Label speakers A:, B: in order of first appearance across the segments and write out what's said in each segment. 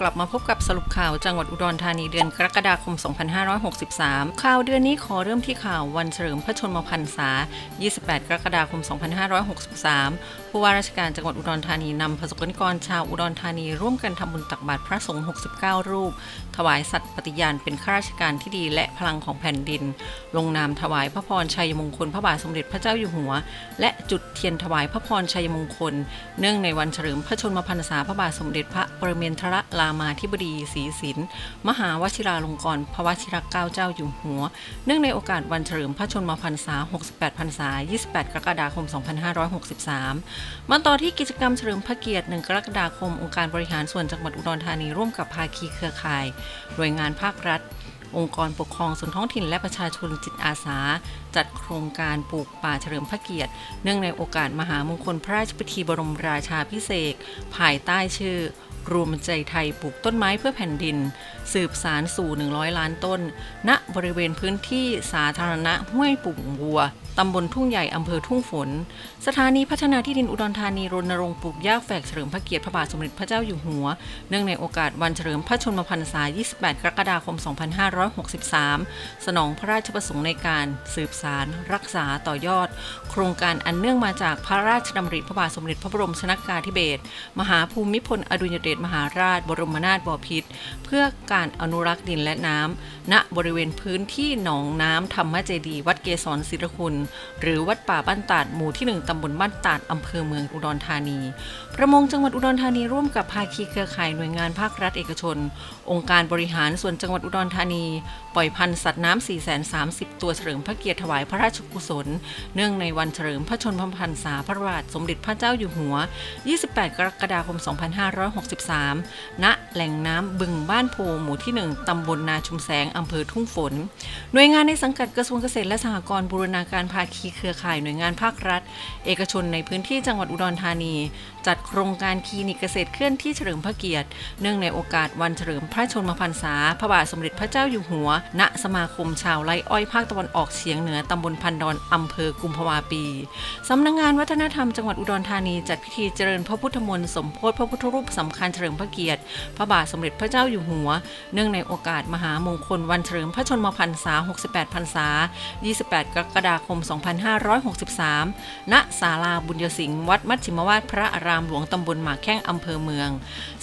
A: กลับมาพบกับสรุปข่าวจังหวัดอุดรธานีเดือนกรกฎาคม 2563 ข่าวเดือนนี้ขอเริ่มที่ข่าววันเฉลิมพระชนมพรรษา 28 กรกฎาคม 2563 ผู้ว่าราชการจังหวัดอุดรธานีนำประสบกนิกรชาวอุดรธานีร่วมกันทำบุญตักบาตรพระสงฆ์ 69 รูป วายสัตย์ปฏิญาณเป็นข้าราชการที่ดีและพลังของแผ่นดิน ลงนามถวายพระพรชัยมงคลพระบาทสมเด็จพระเจ้าอยู่หัว และจุดเทียนถวายพระพรชัยมงคล เนื่องในวันเฉลิมพระชนมพรรษาพระบาทสมเด็จพระปรเมนทรรามาธิบดีศรีสินมหาวชิราลงกรณ์พระวชิรเกล้าเจ้าอยู่หัว เนื่องในโอกาสวันเฉลิมพระชนมพรรษา 68 พรรษา 28 กรกฎาคม 2563 มาต่อที่กิจกรรมเฉลิมพระเกียรติ 1 กรกฎาคมองค์การบริหารส่วนจังหวัดอุดรธานีร่วมกับภาคีเครือข่ายหน่วยงานภาครัฐ องค์กรปกครองส่วนท้องถิ่นและประชาชนจิตอาสา จัดโครงการปลูกป่าเฉลิมพระเกียรติ เนื่องในโอกาสมหามงคลพระราชพิธีบรมราชาพิเศษภายใต้ชื่อ รวมใจไทยปลูกต้นไม้เพื่อแผ่นดิน สืบสารสู่ 100 ล้านต้น ณบริเวณพื้นที่สาธารณะห้วยปุ่งวัว ตำบลทุ่งใหญ่อำเภอทุ่งฝน สถานีพัฒนาที่ดินอุดรธานีรณรงค์ปลูกหญ้าแฝกเฉลิมพระเกียรติพระบาทสมเด็จพระเจ้าอยู่หัว เนื่องในโอกาสวันเฉลิมพระชนมพรรษา 28 กรกฎาคม 2563 สนองพระราชประสงค์ในการสืบสาร รักษาต่อยอด โครงการอันเนื่องมาจากพระราชดำริพระบาทสมเด็จพระบรมชนกาธิเบศรมหาภูมิพลอดุลยเดชมหาราช บรมนาถบพิตรเพื่อการอนุรักษ์ดินและน้ำณบริเวณพื้นที่หนองน้ำธรรมเจดี วัดเกศรศิรคุณหรือวัดป่าบ้านตาดหมู่ที่ 1 ตำบลบ้านตาดอำเภอเมืองอุดรธานี ประมงจังหวัดอุดรธานีร่วมกับภาคีเครือข่ายหน่วยงานภาครัฐเอกชน องค์การบริหารส่วนจังหวัดอุดรธานีปล่อยพันธุ์สัตว์น้ำ430 ตัวเฉลิมพระเกียรติถวายพระราชกุศล เนื่องในวันเฉลิมพระชนมพรรษาพระบาทสมเด็จพระเจ้าอยู่หัว 28 กรกฎาคม 2563 ณ แหล่งน้ำบึงบ้านโพหมู่ที่ 1 ตำบลนาชุมแสง อำเภอทุ่งฝน หน่วยงานในสังกัดกระทรวงเกษตรและสหกรณ์บูรณาการภาคีเครือข่ายหน่วยงานภาครัฐ เอกชนในพื้นที่จังหวัดอุดรธานีจัดโครงการคลินิกเกษตรเคลื่อนที่เฉลิมพระเกียรติ เนื่องในโอกาสวันเฉลิมพระชนมพรรษา พระบาทสมเด็จพระเจ้าอยู่หัว ณ สมาคมชาวไร่อ้อยภาคตะวันออกเฉียงเหนือตำบลพันดอนอำเภอกุมภาวาปี สำนักงงานวัฒนธรรมจังหวัดอุดรธานีจัดพิธีเจริญพระพุทธมนต์สมโพธิพระพุทธรูปสำคัญเฉลิมพระเกียรติ พระบาทสมเด็จพระเจ้าอยู่หัว เนื่องในโอกาสมหามงคลวันเฉลิมพระชนมพรรษา 68 พรรษา 28 กรกฎาคม 2563 ณ ศาลาบุญยสิงห์วัดมัชชิมวาสพระอารามหลวงตำบลหมากแข้งอำเภอเมือง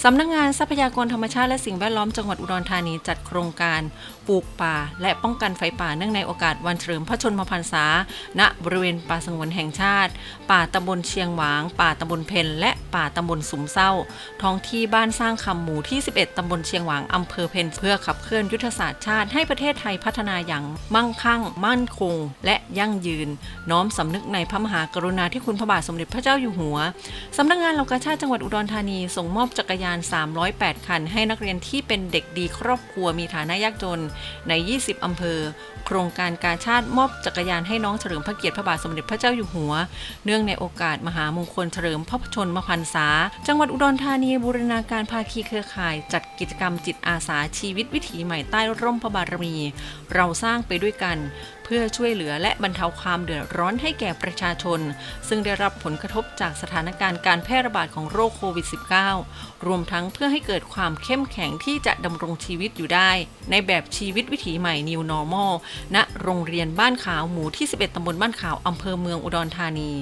A: สำนักงานทรัพยากรธรรมชาติและสิ่งแวดล้อมจังหวัดอุดรธานีจัดโครงการปลูกป่า และป้องกันไฟป่าเนื่องในโอกาสวันเฉลิมพระชนมพรรษา ณบริเวณป่าสงวนแห่งชาติ ป่าตำบลเชียงหวาง ป่าตำบลเพนและป่าตำบลสุมเศร้า ท้องที่บ้านสร้างคำหมู่ที่ 11ตำบลเชียงหวางอำเภอเพนเพื่อขับเคลื่อนยุทธศาสตร์ชาติให้ประเทศไทยพัฒนาอย่างมั่งคั่ง มั่นคง และยั่งยืน น้อมสำนึกในพระมหากรุณาธิคุณพระบาทสมเด็จพระเจ้าอยู่หัวสำนักงานเหล่ากาชาติจังหวัดอุดรธานี ส่งมอบจักรยาน 308 คัน ให้นักเรียนที่เป็นเด็กดีครอบครัวมีฐานะยากจน ใน 20 อำเภอ โครงการกาชาติมอบจักรยานให้น้องเฉลิมพระเกียรติพระบาทสมเด็จพระเจ้าอยู่หัว เนื่องในโอกาสมหามงคลเฉลิมพระชนมพรรษา จังหวัดอุดรธานีบูรณาการภาคีเครือข่าย จัดกิจกรรมจิตอาสาชีวิตวิถีใหม่ใต้ร่มพระบารมี เราสร้างไปด้วยกัน พื่อช่วยเหลือและบรรเทาความเดือดร้อนให้แก่ประชาชน ซึ่งได้รับผลกระทบจากสถานการณ์การแพร่ระบาดของโรคโควิด -19 รวมทั้งเพื่อให้เกิดความเข้มแข็งที่จะดำรงชีวิตอยู่ได้ ในแบบชีวิตวิถีใหม่ New Normal ณโรงเรียนบ้านขาวหมู่ที่ 11 ตำบลบ้านขาวอำเภอเมืองอุดรธานี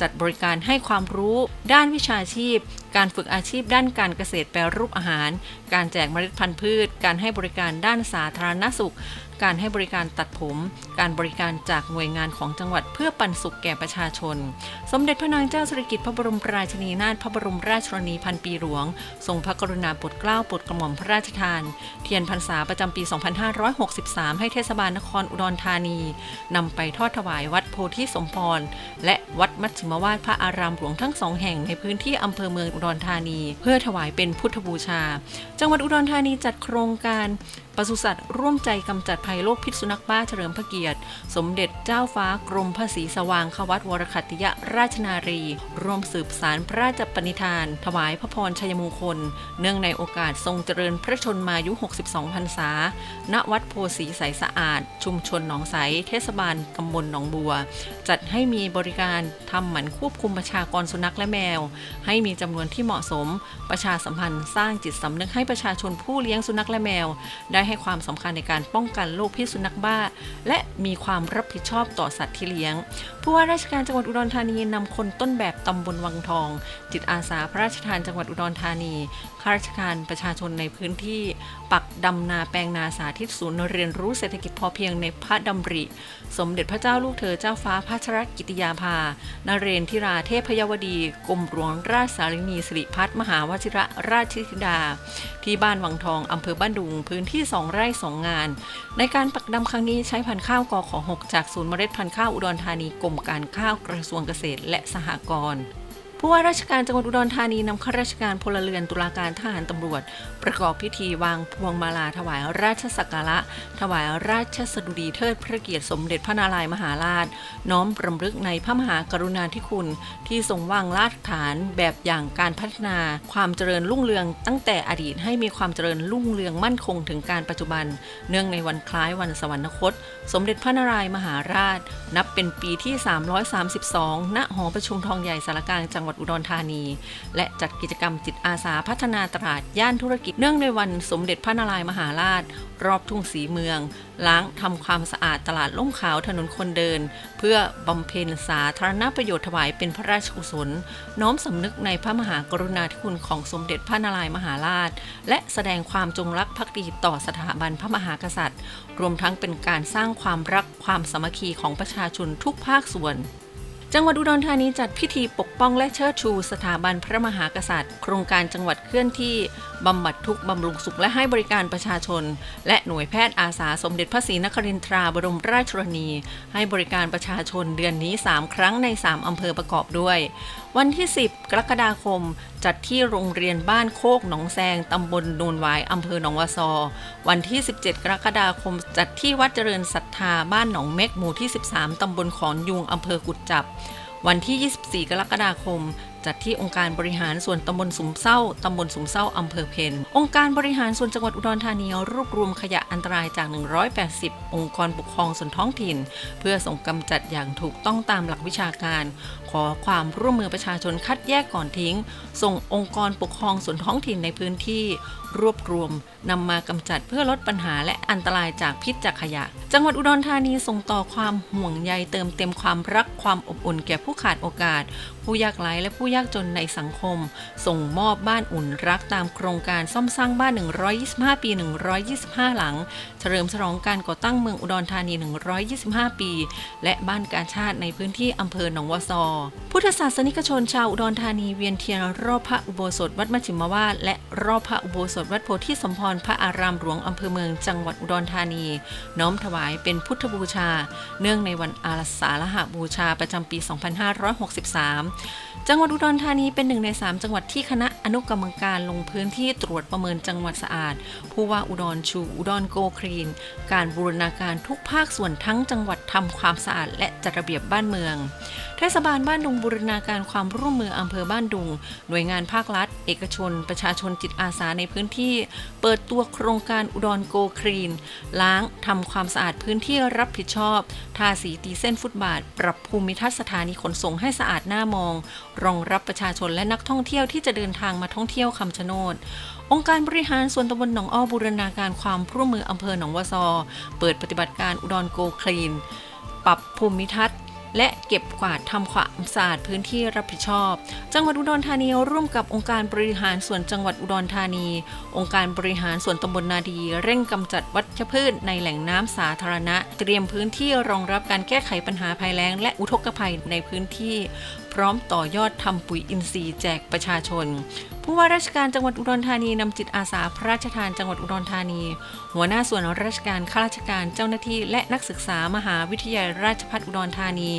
A: จัดบริการให้ความรู้ด้านวิชาชีพ การฝึกอาชีพด้านการเกษตรแปรรูปอาหาร การแจกเมล็ดพันธุ์พืช การให้บริการด้านสาธารณสุข การให้บริการตัดผม การบริการจากหน่วยงานของจังหวัดเพื่อปันสุขแก่ประชาชน สมเด็จพระนางเจ้าสิริกิติ์พระบรมราชินีนาถพระบรมราชชนนีพันปีหลวง ทรงพระกรุณาโปรดเกล้าโปรดกระหม่อมพระราชทาน เทียนพรรษาประจำปี 2563 ให้เทศบาลนครอุดรธานีนำไปทอดถวายวัดโพธิสมพร และวัดมัชชิมวาสพระอารามหลวงทั้งสองแห่งในพื้นที่อำเภอเมืองอุดรธานี เพื่อถวายเป็นพุทธบูชา จังหวัดอุดรธานีจัดโครงการปศุสัตว์ร่วมใจกำจัดภัยโรคพิษสุนัขบ้าเฉลิมพระเกียรติ สมเด็จเจ้าฟ้ากรมพระศรีสว่างควัตวรคัตติยราชนารี ร่วมสืบสารพระราชปณิธาน ถวายพระพรชัยมงคล เนื่องในโอกาสทรงเจริญพระชนมายุ 62 พรรษา ณ วัดโพสีใสสะอาด ชุมชนหนองใส เทศบาลตำบลหนองบัว จัดให้มีบริการทำหมันควบคุมประชากรสุนัขและแมว ให้มีจำนวนที่เหมาะสม ประชาสัมพันธ์สร้างจิตสำนึกให้ประชาชนผู้เลี้ยงสุนัขและแมว ได้ให้ความสำคัญในการป้องกันโรคพิษสุนัขบ้า และมีความรับผิดชอบต่อสัตว์ที่เลี้ยง ผู้ว่าราชการจังหวัดอุดรธานีนำคนต้นแบบตำบลวังทอง จิตอาสาพระราชทานจังหวัดอุดรธานีข้าราชการประชาชนในพื้นที่ ปักดำนาแปลงนาสาธิตศูนย์เรียนรู้เศรษฐกิจพอเพียงในพระดำริ สมเด็จพระเจ้าลูกเธอเจ้าฟ้าพัชรกิติยาภา นเรนทิราเทพยวดีกรมหลวงราชสารินีสิริพัฒมหาวชิระราชธิดา ที่บ้านวังทองอำเภอบ้านดุงพื้นที่สองไร่สองงาน ในในการปักดำครั้งนี้ใช้พันธุ์ข้าวกอขอ6จากศูนย์เมล็ดพันธุ์ข้าวอุดรธานีกรมการข้าวกระทรวงเกษตรและสหกรณ์ ผู้ว่าราชการจังหวัดอุดรธานีนำข้าราชการพลเรือนตุลาการทหารตำรวจ ประกอบพิธีวางพวงมาลาถวายราชสักการะ ถวายราชสดุดีเทิดพระเกียรติสมเด็จพระนารายมหาราช น้อมรำลึกในพระมหากรุณาธิคุณ ที่ทรงวางรากฐานแบบอย่างการพัฒนา ความเจริญรุ่งเรือง ตั้งแต่อดีตให้มีความเจริญรุ่งเรืองมั่นคงถึงการปัจจุบัน เนื่องในวันคล้ายวันสวรรคต สมเด็จพระนารายมหาราช นับเป็นปีที่ 332 ณ หอประชุมทองใหญ่สารกลางจังงหวัดอุดรธานี และจัดกิจกรรมจิตอาสาพัฒนาตลาดย่านธุรกิจเนื่องในวันสมเด็จพระนารายมหาราช รอบทุ่งสีเมือง ล้างทำความสะอาดตลาดล่มขาวถนนคนเดิน เพื่อบำเพ็ญสาธารณประโยชน์ถวายเป็นพระราชกุศล น้อมสำนึกในพระมหากรุณาธิคุณของสมเด็จพระนารายมหาราช และแสดงความจงรักภักดีต่อสถาบันพระมหากษัตริย์ รวมทั้งเป็นการสร้างความรักความสามัคคีของประชาชนทุกภาคส่วน จังหวัดอุดรธานีจัดพิธีปกป้องและเชิดชู สถาบันพระมหากษัตริย์ โครงการจังหวัดเคลื่อนที่ บำบัดทุกข์บำรุงสุขและให้บริการประชาชน และหน่วยแพทย์อาสาสมเด็จพระศรีนครินทราบรมราชชนนีให้บริการประชาชนเดือนนี้ 3 ครั้งใน 3 อำเภอประกอบด้วย วันที่ 10 กรกฎาคม จัดที่โรงเรียนบ้านโคกหนองแซงตำบลนูนวายอำเภอหนองวาซอ วันที่ 17 กรกฎาคม จัดที่วัดเจริญศรัทธาบ้านหนองเม็กหมู่ที่ 13 ตำบลขอนยุงอำเภอกุดจับวันที่ 24 กรกฎาคม จัดที่องค์การบริหารส่วนตำบลสุมเศร้าตำบลสุมเศร้าอำเภอเพนองค์การบริหารส่วนจังหวัดอุดรธานีรวบรวมขยะอันตรายจาก 180 องค์กรปกครองส่วนท้องถิ่น เพื่อส่งกำจัดอย่างถูกต้องตามหลักวิชาการ ขอความร่วมมือประชาชนคัดแยกก่อนทิ้ง ส่งองค์กรปกครองส่วนท้องถิ่นในพื้นที่ รวบรวมนำมากำจัดเพื่อลดปัญหาและอันตรายจากพิษจากขยะ จังหวัดอุดรธานีส่งต่อความห่วงใยเติมเต็มความรักความอบอุ่นแก่ผู้ขาดโอกาส ผู้ยากไร้และผู้ยากจนในสังคม ส่งมอบบ้านอุ่นรักตามโครงการซ่อมสร้างบ้าน 125 ปี 125 หลัง ฉลิมฉลองการก่อตั้งเมืองอุดรธานี 125 ปี และบ้านกาชาติในพื้นที่อำเภอหนองวซอ พุทธศาสนิกชนชาวอุดรธานีเวียนเทียนรอบพระอุโบสถวัดมัชฌิมวาสและรอบพระอุโบสถวัดโพธิสมพรพระอารามหลวงอำเภอเมืองจังหวัดอุดรธานี น้อมถวายเป็นพุทธบูชา เนื่องในวันอาสาฬหบูชาประจำปี 2563 จังหวัดอุดรธานีเป็นหนึ่งใน 3 จังหวัดที่คณะอนุกรรมการลงพื้นที่ตรวจประเมินจังหวัดสะอาด ผู้ว่าอุดรชูอุดรโกครีีนการบูรณาการทุกภาคส่วนทั้งจังหวัดทำความสะอาดและจัดระเบียบบ้านเมือง เทศบาลบ้านดุงบูรณาการความร่วมมืออำเภอบ้านดุง หน่วยงานภาครัฐ เอกชน ประชาชนจิตอาสาในพื้นที่ เปิดตัวโครงการอุดรโกคลีน ล้างทำความสะอาดพื้นที่รับผิดชอบ ทาสีตีเส้นฟุตบาท ปรับภูมิทัศน์สถานีขนส่งให้สะอาดหน่ามอง รองรับประชาชนและนักท่องเที่ยวที่จะเดินทางมาท่องเที่ยวคำชะโนด องค์การบริหารส่วนตำบลหนองอ้อบูรณาการความร่วมมืออำเภอหนองวซอ เปิดปฏิบัติการอุดรโกคลีน ปรับภูมิทัศน์และเก็บกวาดทำความสะอาดพื้นที่รับผิดชอบ จังหวัดอุดรธานีร่วมกับองค์การบริหารส่วนจังหวัดอุดรธานี องค์การบริหารส่วนตำบลนาดี เร่งกำจัดวัชพืชในแหล่งน้ำสาธารณะ เตรียมพื้นที่รองรับการแก้ไขปัญหาภัยแล้ง และอุทกภัยในพื้นที่ พร้อมต่อยอดทำปุ๋ยอินทรีย์แจกประชาชน ผู้ว่าราชการจังหวัดอุดรธานีนำจิตอาสาพระราชทานจังหวัดอุดรธานี หัวหน้าส่วนราชการข้าราชการเจ้าหน้าที่และนักศึกษามหาวิทยาลัยราชภัฏอุดรธานี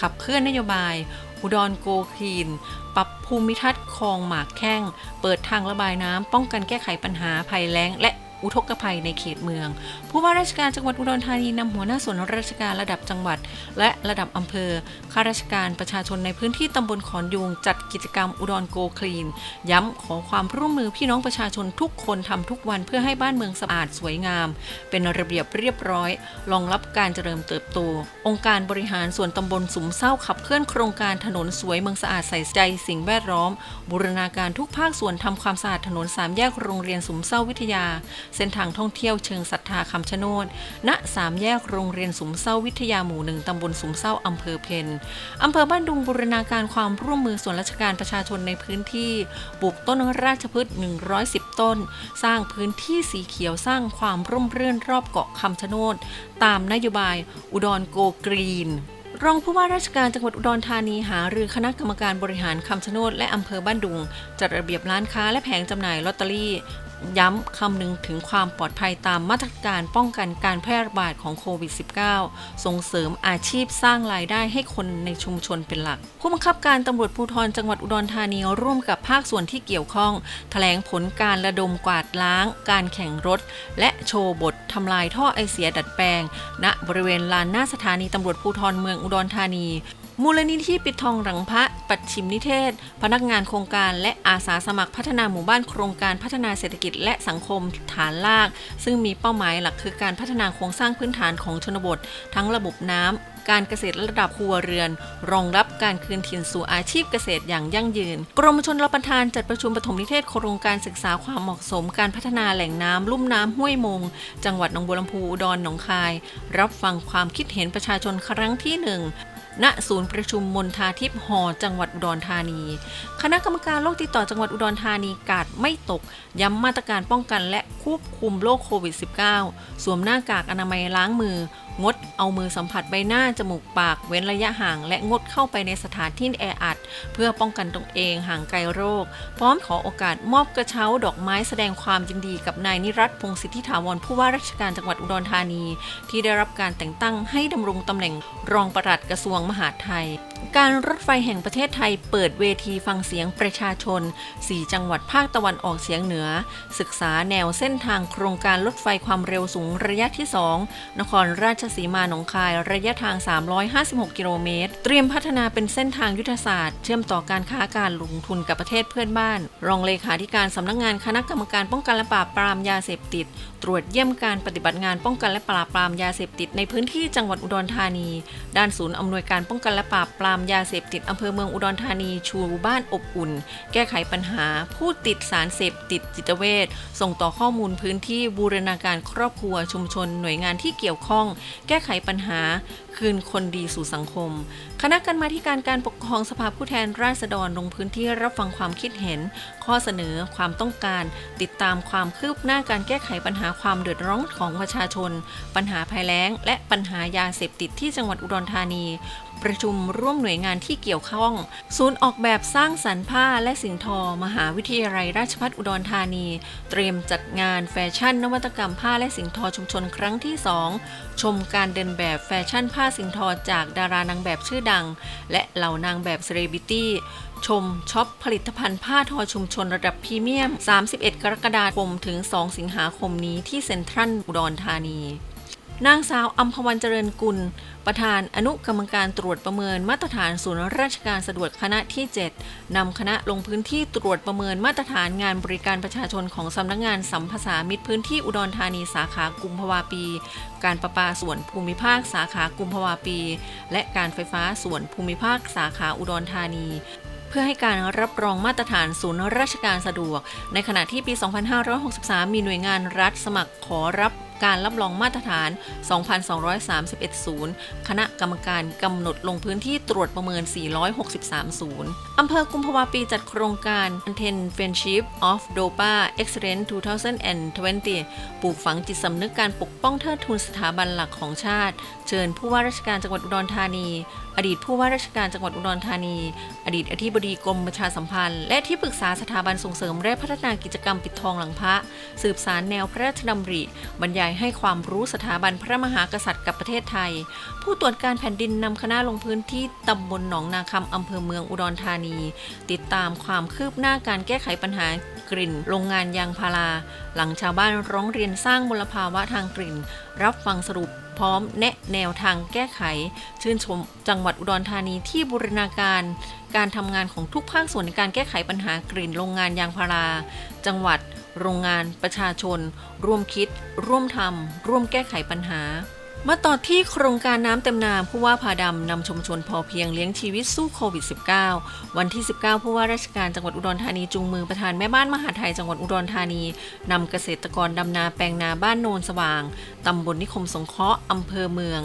A: ขับเคลื่อนนโยบาย อุดรโกคีน ปรับภูมิทัศน์คลองหมากแข้ง เปิดทางระบายน้ำป้องกันแก้ไขปัญหาภัยแล้งและ อุทกภัยในเขตเมือง ผู้ว่าราชการจังหวัดอุดรธานีนำหัวหน้าส่วนราชการระดับจังหวัด และระดับอำเภอข้าราชการประชาชนในพื้นที่ตำบลขอนยูงจัดกิจกรรมอุดรโกคลีน ย้ำขอความร่วมมือพี่น้องประชาชนทุกคนทำทุกวันเพื่อให้บ้านเมืองสะอาดสวยงาม เป็นระเบียบเรียบร้อยรองรับการเจริญเติบโต องค์การบริหารส่วนตำบลสุมเศร้าขับเคลื่อนโครงการถนนสวยเมืองสะอาดใส่ใจสิ่งแวดล้อม บูรณาการทุกภาคส่วนทำความสะอาดถนนสามแยกโรงเรียนสุมเศร้าวิทยาเส้นทางท่องเที่ยวเชิงศรัทธาคำชะโนดณสามแยกโรงเรียนสุมเศร้าวิทยาหมู่หนึ่งตำบลสุมเศร้าอำเภอเพนอำเภอบ้านดุงบูรณาการความร่วมมือส่วนราชการประชาชนในพื้นที่ปลูกต้นราชพฤกษ์110 ต้น สร้างพื้นที่สีเขียวสร้างความร่มรื่นรอบเกาะคำชะโนดตามนโยบายอุดรโกกรีนรองผู้ว่าราชการจังหวัดอุดรธานีหารือคณะกรรมการบริหารคำชะโนดและอำเภอบ้านดุง จัดระเบียบร้านค้าและแผงจำหน่ายลอตเตอรี่ ย้ำคำนึงถึงความปลอดภัยตามมาตรการป้องกันการแพร่ระบาดของโควิด -19 ส่งเสริมอาชีพสร้างรายได้ให้คนในชุมชนเป็นหลัก ผู้บังคับการตำรวจภูธรจังหวัดอุดรธานีร่วมกับภาคส่วนที่เกี่ยวข้อง แถลงผลการระดมกวาดล้าง การแข่งรถ และโชว์บททำลายท่อไอเสียดัดแปลง ณบริเวณลานหน้าสถานีตำรวจภูธรเมืองอุดรธานี มูลนิธิปิดทองหลังพระ ปัดชิมนิเทศ พนักงานโครงการและอาสาสมัครพัฒนาหมู่บ้านโครงการพัฒนาเศรษฐกิจและสังคมฐานลาก ซึ่งมีเป้าหมายหลักคือการพัฒนาโครงสร้างพื้นฐานของชนบท ทั้งระบบน้ำการเกษตรระดับครัวเรือน รองรับการคืนถิ่นสู่อาชีพเกษตรอย่างยั่งยืน กรมชลประทานจัดประชุมปฐมนิเทศโครงการศึกษาความเหมาะสม การพัฒนาแหล่งน้ำลุ่มน้ำห้วยมง จังหวัดหนองบัวลำพูอุดรหนองคาย รับฟังความคิดเห็นประชาชนครั้งที่หนึ่ง ณศูนย์ประชุมมนทาทิพย์หอจังหวัดอุดรธานี คณะกรรมการโรคติดต่อจังหวัดอุดรธานีกาดไม่ตก ย้ำมาตรการป้องกันและควบคุมโรคโควิด -19 สวมหน้ากากอนามัยล้างมือ งดเอามือสัมผัสใบหน้า จมูกปาก เว้นระยะห่าง และงดเข้าไปในสถานที่แออัด เพื่อป้องกันตนเองห่างไกลโรค พร้อมขอโอกาสมอบกระเช้าดอกไม้แสดงความยินดีกับนายนิรัตพงศิทธิถาวรผู้ว่าราชการจังหวัดอุดรธานี ที่ได้รับการแต่งตั้งให้ดำรงตำแหน่งรองปลัดกระทรวงมหาดไทย การรถไฟแห่งประเทศไทยเปิดเวทีฟังเสียงประชาชน 4 จังหวัดภาคตะวันออกเฉียงเหนือ ศึกษาแนวเส้นทางโครงการรถไฟความเร็วสูงระยะที่ 2 นครราชสีมาหนองคายระยะทาง 356 กิโลเมตร เตรียมพัฒนาเป็นเส้นทางยุทธศาสตร์ เชื่อมต่อการค้าการลงทุนกับประเทศเพื่อนบ้าน รองเลขาธิการสำนักงงานคณะกรรมการป้องกันและปราบปรามยาเสพติด ตรวจเยี่ยมการปฏิบัติงานป้องกันและปราบปรามยาเสพติดในพื้นที่จังหวัดอุดรธานี ด้านศูนย์อำนวยการป้องกันและปราบปรามยาเสพติดอำเภอเมืองอุดรธานีชูบ้านอบอุ่น แก้ไขปัญหา ผู้ติดสารเสพติดจิตเวชส่งต่อข้อมูลพื้นที่บูรณาการครอบครัวชุมชนหน่วยงานที่เกี่ยวข้อง แก้ไขปัญหาคืนคนดีสู่สังคม คณะกรรมาการการปกครองสภาผู้แทนราษฎรลงพื้นที่รับฟังความคิดเห็น ข้อเสนอความต้องการ ติดตามความคืบหน้าการแก้ไขปัญหาความเดือดร้อนของประชาชน ปัญหาภัยแล้ง และปัญหายาเสพติดที่จังหวัดอุดรธานี ประชุมร่วมหน่วยงานที่เกี่ยวข้อง ศูนย์ออกแบบสร้างสรรค์ผ้าและสิ่งทอ มหาวิทยาลัยราชภัฏอุดรธานี เตรียมจัดงานแฟชั่น นวัตกรรมผ้าและสิ่งทอชุมชนครั้งที่ 2 ชมการเดินแบบแฟชั่นผ้าาสิงทอจากดารานางแบบชื่อดัง และเหล่านางแบบเซเลบิตี้ ชมช็อปผลิตภัณฑ์ผ้าทอชุมชนระดับพรีเมียม 31 กรกฎาคมถึง 2 สิงหาคมนี้ที่เซ็นทรัลอุดรธานี นางสาวอัมพวันเจริญกุล ประธานอนุกรรมการตรวจประเมินมาตรฐานศูนย์ราชการสะดวกคณะที่ 7 นำคณะลงพื้นที่ตรวจประเมินมาตรฐานงานบริการประชาชนของสำนักงงานสัมภาษามิตรพื้นที่อุดรธานีสาขากุมภาวาปี การประปาส่วนภูมิภาคสาขากุมภาวาปี และการไฟฟ้าส่วนภูมิภาคสาขาอุดรธานีเพื่อให้การรับรองมาตรฐานศูนย์ราชการสะดวก ในขณะที่ปี 2563 มีหน่วยงานรัฐสมัครขอรับ การรับรองมาตรฐาน 2,231ศูนย์คณะกรรมการกำหนดลงพื้นที่ตรวจประเมิน 463ศูนย์อำเภอกุมภาวาปีจัดโครงการ Ten Friendship of Dopa Excellence 2020 ปลูกฝังจิตสำนึกการปกป้องเทิดทูนสถาบันหลักของชาติ เชิญผู้ว่าราชการจังหวัดอุดรธานี อดีตผู้ว่าราชการจังหวัดอุดรธานี อดีตอธิบดีกรมประชาสัมพันธ์ และที่ปรึกษาสถาบันส่งเสริมและพัฒนากิจกรรมปิดทองหลังพระ สืบสารแนวพระราชดำริ บรรยายให้ความรู้สถาบันพระมหากษัตริย์กับประเทศไทย ผู้ตรวจการแผ่นดินนำคณะลงพื้นที่ตำบลหนองนาคำอำเภอเมืองอุดรธานี ติดตามความคืบหน้าการแก้ไขปัญหากลิ่น โรงงานยางพารา หลังชาวบ้านร้องเรียนสร้างมลภาวะทางกลิ่น รับฟังสรุป พร้อมแนะแนวทางแก้ไข ชื่นชมจังหวัดอุดรธานีที่บูรณาการ การทำงานของทุกภาคส่วนในการแก้ไขปัญหากลิ่นโรงงานยางพารา จังหวัด โรงงาน ประชาชน ร่วมคิด ร่วมทำร่วมแก้ไขปัญหา มาต่อที่โครงการน้ำเต็มนาผู้ว่าพาดำนำชุมชนพอเพียงเลี้ยงชีวิตสู้โควิด -19 วันที่ 19 ผู้ว่าราชการจังหวัดอุดรธานีจูงมือประธานแม่บ้านมหาไทยจังหวัดอุดรธานีนำเกษตรกรดำนาแปลงนาบ้านโนนสว่างตำบลนิคมสงเคราะห์อำเภอเมือง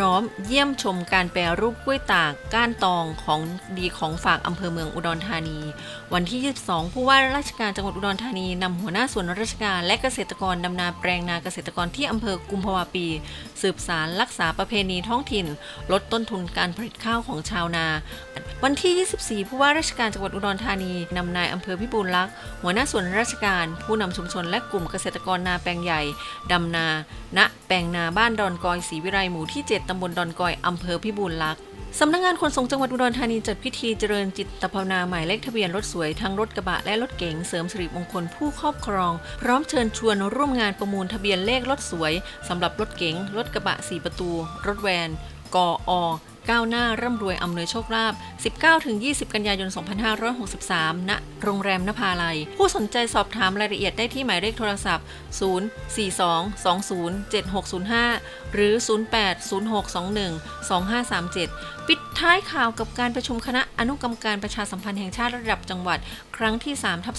A: ร้อมเยี่ยมชมการแปรรูปกล้วยตากก้านตองของดีของฝากอำเภอเมืองอุดรธานี วันที่ 22 ผู้ว่าราชการจังหวัดอุดรธานีนำหัวหน้าส่วนราชการและเกษตรกรดำนาแปลงนาเกษตรกรที่อำเภอกุมภาวะปี สืบสารรักษาประเพณีท้องถิ่น ลดต้นทุนการผลิตข้าวของชาวนา วันที่ 24 ผู้ว่าราชการจังหวัดอุดรธานีนำนายอำเภอพิบูลลักษณ์หัวหน้าส่วนราชการ ผู้นำชุมชนและกลุ่มเกษตรกรนาแปลงใหญ่ดำนา ณ แปลงนาบ้านดอนกอยศรีวิไลหมู่ที่ 7ตำบลดอนกอยอำเภอพิบูลลักษณ์สำนักงงานขนส่งจังหวัดอุดรธานีจัดพิธีเจริญจิตภาวนาหมายเลขทะเบียนรถสวยทั้งรถกระบะและรถเก๋งเสริมสิริมงคลผู้ครอบครอง พร้อมเชิญชวนร่วมงานประมูลทะเบียนเลขรถสวยสำหรับรถเก๋งรถกระบะ 4 ประตู รถแวนกออ ก้าวหน้าร่ำรวยอำนวยโชคลาภ 19-20 กันยายน 2563 ณ โรงแรมนภาลัย ผู้สนใจสอบถามรายละเอียดได้ที่หมายเลขโทรศัพท์ 042207605 หรือ 0806212537ปิด ท้ายข่าวกับการประชุมคณะอนุกรรมการประชาสัมพันธ์แห่งชาติระดับจังหวัด ครั้งที่3ทับ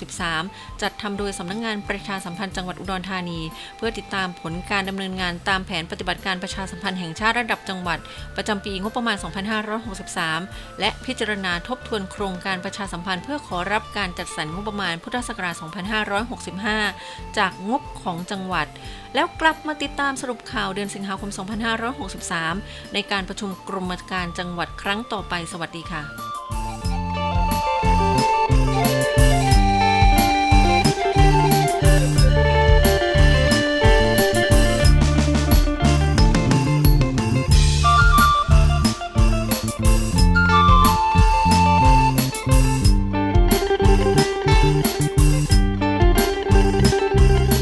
A: 2563 จัดทำโดยสำนักงงานประชาสัมพันธ์จังหวัดอุดรธานี เพื่อติดตามผลการดำเนินงานตามแผนปฏิบัติการประชาสัมพันธ์แห่งชาติระดับจังหวัด ประจำปีงบประมาณ 2563 และพิจารณาทบทวนโครงการประชาสัมพันธ์เพื่อขอรับการจัดสรรงบประมาณพุทธศักราช 2565 จากงบของจังหวัด แล้วกลับมาติดตามสรุปข่าวเดือนสิงหาคม 2563 ในการประชุมกรมการจังหวัดครั้งต่อไปสวัสดีค่ะ